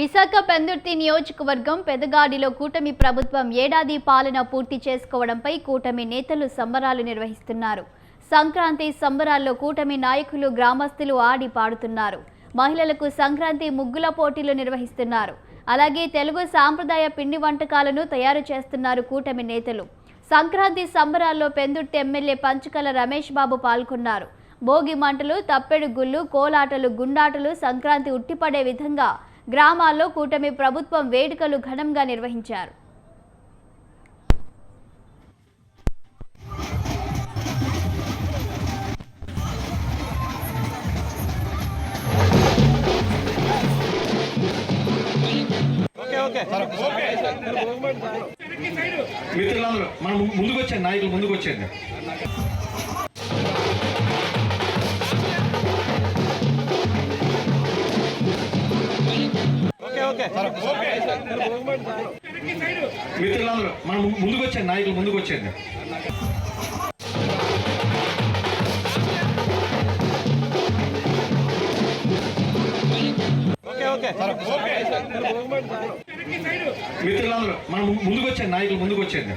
విశాఖ పెందుర్తి నియోజకవర్గం పెదగాడిలో కూటమి ప్రభుత్వం ఏడాది పాలన పూర్తి చేసుకోవడంపై కూటమి నేతలు సంబరాలు నిర్వహిస్తున్నారు. సంక్రాంతి సంబరాల్లో కూటమి నాయకులు గ్రామస్తులు ఆడి పాడుతున్నారు. మహిళలకు సంక్రాంతి ముగ్గుల పోటీలు నిర్వహిస్తున్నారు. అలాగే తెలుగు సాంప్రదాయ పిండి వంటకాలను తయారు చేస్తున్నారు కూటమి నేతలు. సంక్రాంతి సంబరాల్లో పెందుర్తి ఎమ్మెల్యే పంచకల రమేష్ బాబు పాల్గొన్నారు. భోగి మంటలు తప్పెడు గుళ్ళు కోలాటలు గుండాటలు సంక్రాంతి ఉట్టిపడే విధంగా గ్రామాల్లో కూటమి ప్రభుత్వం వేడుకలు ఘనంగా నిర్వహించారు. మిత్రులందరూ మనం ముందుకు వచ్చాను నాయకులు ముందుకు వచ్చేది మిత్రులందరూ మనం ముందుకు వచ్చాను నాయకులు ముందుకు వచ్చేది మిత్రులందరూ మనం ముందుకు వచ్చాను నాయకులు ముందుకు వచ్చేది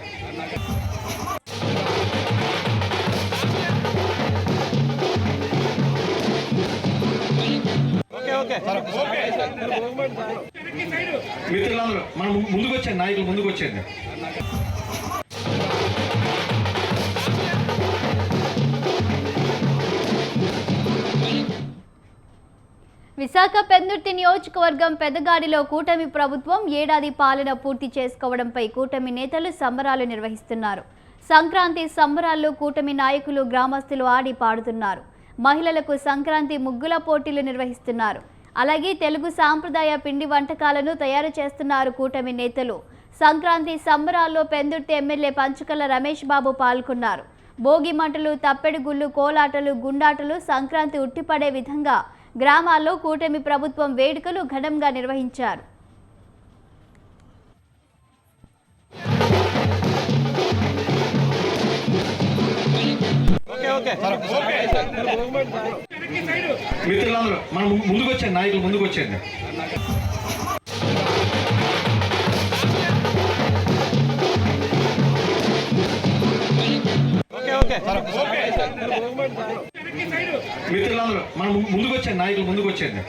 మిత్రులందరూ మనం ముందుకు వచ్చాను నాయకులు ముందుకు వచ్చేది విశాఖ పెందుర్తి నియోజకవర్గం పెదగాడిలో కూటమి ప్రభుత్వం ఏడాది పాలన పూర్తి చేసుకోవడంపై కూటమి నేతలు సంబరాలు నిర్వహిస్తున్నారు. సంక్రాంతి సంబరాల్లో కూటమి నాయకులు గ్రామస్తులు ఆడి పాడుతున్నారు. మహిళలకు సంక్రాంతి ముగ్గుల పోటీలు నిర్వహిస్తున్నారు. అలాగే తెలుగు సాంప్రదాయ పిండి వంటకాలను తయారు చేస్తున్నారు కూటమి నేతలు. సంక్రాంతి సంబరాల్లో పెందుర్తి ఎమ్మెల్యే పంచుకల రమేష్ బాబు పాల్గొన్నారు. భోగి మంటలు తప్పెడుగుళ్ళు కోలాటలు గుండాటలు సంక్రాంతి ఉట్టిపడే విధంగా గ్రామాల్లో కూటమి ప్రభుత్వం వేడుకలు ఘనంగా నిర్వహించారు. మిత్రులందరూ మనం ముందుకు వచ్చాను నాయకులు ముందుకు వచ్చేది మిత్రులందరూ మనం ముందుకు వచ్చాను నాయకులు ముందుకు వచ్చేది